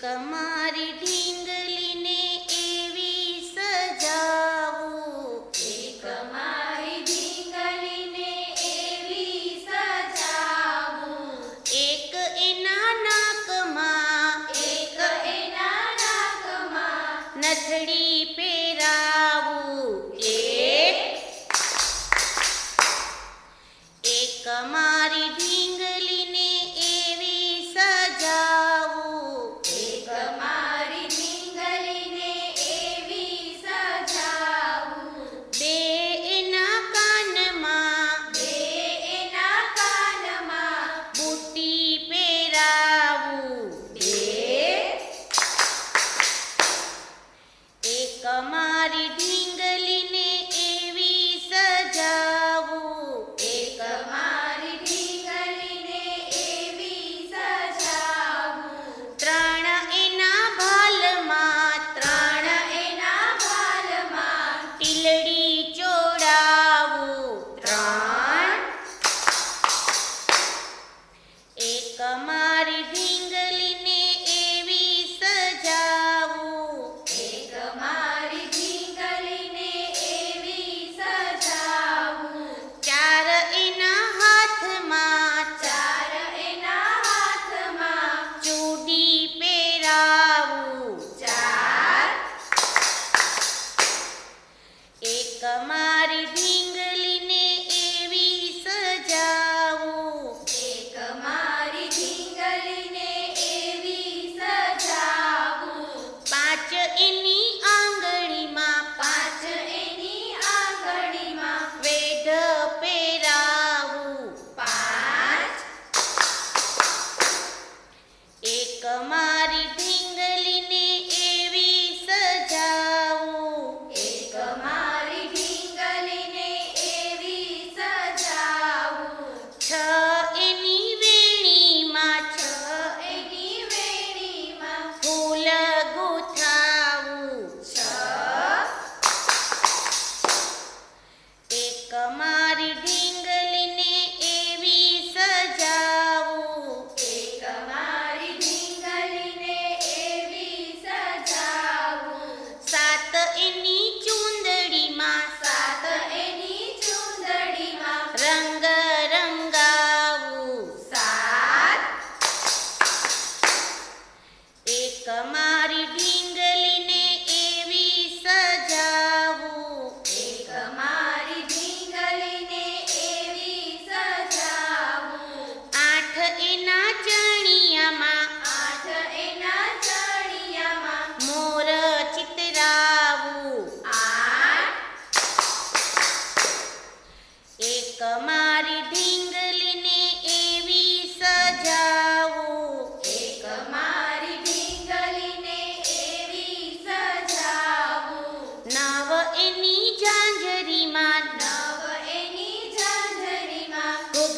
કમારી ઢીંગલીને એવી સજાવો. એક મારી ઢીંગલીને એવી સજાવું. એક એના નાકમાં એક એના નાકમાં નથડી પહેરાવું. એક એક ઢીંગ chama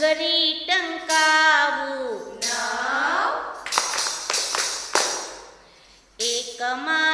घरी टंकावू. नाव? एक मा